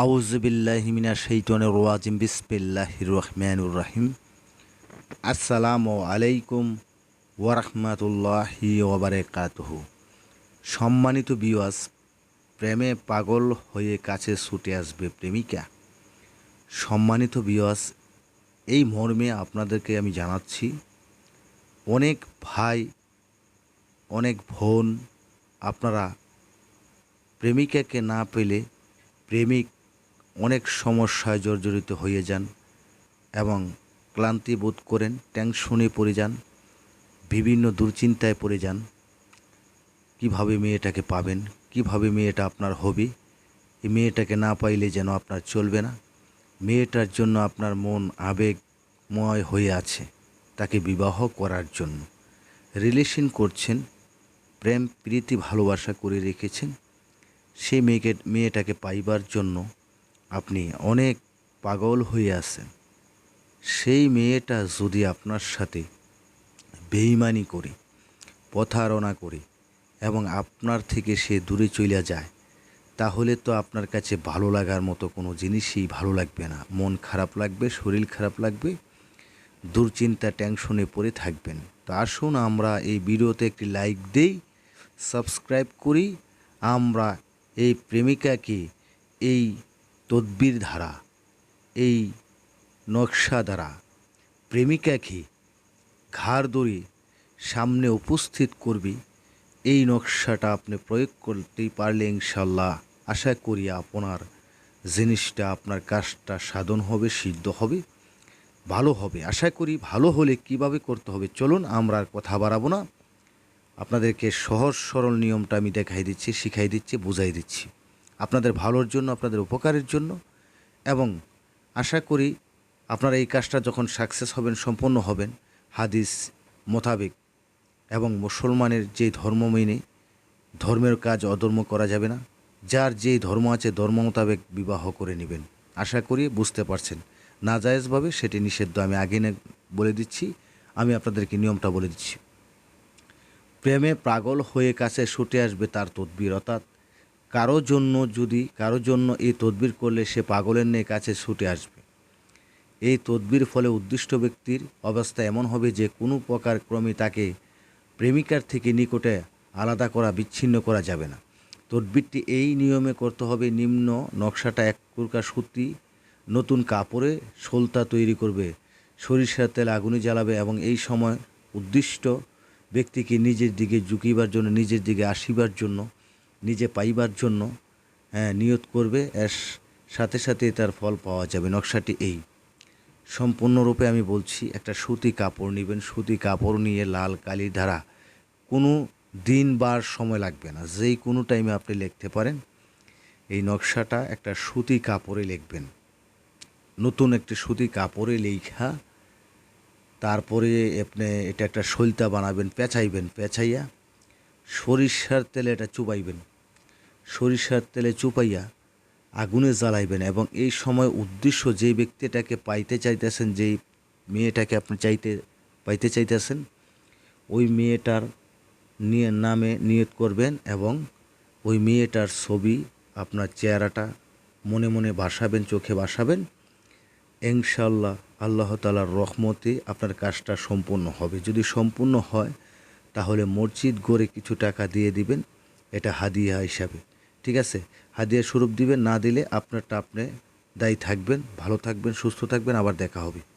আউজবিল্লাহিমিনা শৈতনের রাজিম, বিসমিল্লাহির রহমানুর রাহিম। আসসালামু আলাইকুম ওয়ারহমাতুল্লাহি ওবারাকাতুহু সম্মানিত বিওয়াস প্রেমে পাগল হয়ে কাছে ছুটে আসবে প্রেমিকা। সম্মানিত বিওয়াস এই মর্মে আপনাদেরকে আমি জানাচ্ছি, অনেক ভাই, অনেক বোন, আপনারা প্রেমিকাকে না পেলে প্রেমিক অনেক সমস্যায় জর্জরিত হয়ে যান এবং ক্লান্তি বোধ করেন, টেনশনে পড়ে যান, বিভিন্ন দুশ্চিন্তায় পড়ে যান। কীভাবে মেয়েটাকে পাবেন? কীভাবে মেয়েটা আপনার হবে? এই মেয়েটাকে না পাইলে যেন আপনার চলবে না। মেয়েটার জন্য আপনার মন আবেগময় হয়ে আছে। তাকে বিবাহ করার জন্য। রিলেশন করছেন, প্রেম, প্রীতি, ভালোবাসা করে রেখেছেন। সেই মেয়েকে, মেয়েটাকে পাইবার জন্য আপনি অনেক পাগল হয়ে আছেন। সেই মেয়েটা যদি আপনার সাথে বেইমানি করে, প্রতারণা করে এবং আপনার থেকে সে দূরে চলে যায়, তাহলে তো আপনার কাছে ভালো লাগার মতো কোনো জিনিসই ভালো লাগবে না। মন খারাপ লাগবে, শরীর খারাপ লাগবে, দুশ্চিন্তা, টেনশনে পড়ে থাকবেন। তো আসুন আমরা এই ভিডিওতে একটি লাইক দেই, সাবস্ক্রাইব করি। আমরা এই প্রেমিকাকে এই তদ্বির ধারা, এই নকশা দ্বারা প্রেমিকাকে ঘাড় ধরে সামনে উপস্থিত করবি, এই নকশাটা আপনি প্রয়োগ করতেই পারলে ইনশাল্লাহ আশা করি আপনার জিনিসটা, আপনার কাজটা সাধন হবে, সিদ্ধ হবে, ভালো হবে। আশা করি ভালো হলে কীভাবে করতে হবে চলুন আমরা আর কথা বাড়াবো না। আপনাদেরকে সহজ সরল নিয়মটা আমি দেখাই দিচ্ছি, শিখাই দিচ্ছি, বুঝাই দিচ্ছি। আপনাদের ভালোর জন্য, আপনাদের উপকারের জন্য। এবং আশা করি আপনারা এই কাজটা যখন সাকসেস হবেন, সম্পন্ন হবেন, হাদিস মোতাবেক এবং মুসলমানের যে ধর্ম মেনে ধর্মের কাজ অধর্ম করা যাবে না, যার যেই ধর্ম আছে ধর্ম মোতাবেক বিবাহ করে নেবেন। আশা করি বুঝতে পারছেন। না নাজায়েজভাবে সেটি নিষিদ্ধ। আমি আগে বলে দিচ্ছি, আমি আপনাদেরকে নিয়মটা বলে দিচ্ছি। প্রেমে পাগল হয়ে কাছে ছুটে আসবে তার তদবির, অর্থাৎ কারও জন্য যদি, কারও জন্য এই তদবির করলে সে পাগলের নিয়ে কাছে ছুটে আসবে। এই তদবির ফলে উদ্দিষ্ট ব্যক্তির অবস্থা এমন হবে যে কোনো প্রকার ক্রমে তাকে প্রেমিকার থেকে নিকটে আলাদা করা, বিচ্ছিন্ন করা যাবে না। তদবিরটি এই নিয়মে করতে হবে, নিম্ন নকশাটা এক প্রকার সুতি, নতুন কাপড়ে সোলতা তৈরি করবে, সরিষার তেল আগুনে জ্বালাবে এবং এই সময় উদ্দিষ্ট ব্যক্তিকে নিজের দিকে ঝুঁকিবার জন্য, নিজের দিকে আসিবার জন্য নিজে পাইবার জন্য হ্যাঁ নিয়ত করবে, এর সাথে সাথে তার ফল পাওয়া যাবে। নকশাটি এই। সম্পূর্ণরূপে আমি বলছি, একটা সুতি কাপড় নেবেন, সুতি কাপড় নিয়ে লাল কালি ধারা। কোনো দিন বার সময় লাগবে না। যেই কোনো টাইমে আপনি লিখতে পারেন, এই নকশাটা একটা সুতি কাপড়ে লিখবেন। নতুন একটি সুতি কাপড়ে লেখা তারপরে আপনি এটা একটা সলতা বানাবেন, পেঁচাইবেন, পেঁচাইয়া সরিষার তেলে এটা চুপাইবেন সরিষার তেলে চুপাইয়া আগুনে জ্বালাইবেন এবং এই সময় উদ্দেশ্য যেই ব্যক্তিটাকে পাইতে চাইতেছেন যেই মেয়েটাকে আপনি চাইতে, পাইতে চাইতেছেন, ওই মেয়েটার নিয়ে নামে নিয়ত করবেন এবং ওই মেয়েটার ছবি আপনার চেহারাটা মনে মনে ভাসাবেন, চোখে বাসাবেন ইনশাল্লাহ আল্লাহ তালার রহমতে আপনার কাজটা সম্পূর্ণ হবে। যদি সম্পূর্ণ হয়, তাহলে মসজিদ গড়ে কিছু টাকা দিয়ে দিবেন। এটা হাদিয়া হিসাবে। ঠিক আছে? হাদিয়া স্বরূপ দিবেন, না দিলে আপনারটা আপনি দায়ী থাকবেন, ভালো থাকবেন, সুস্থ থাকবেন, আবার দেখা হবে।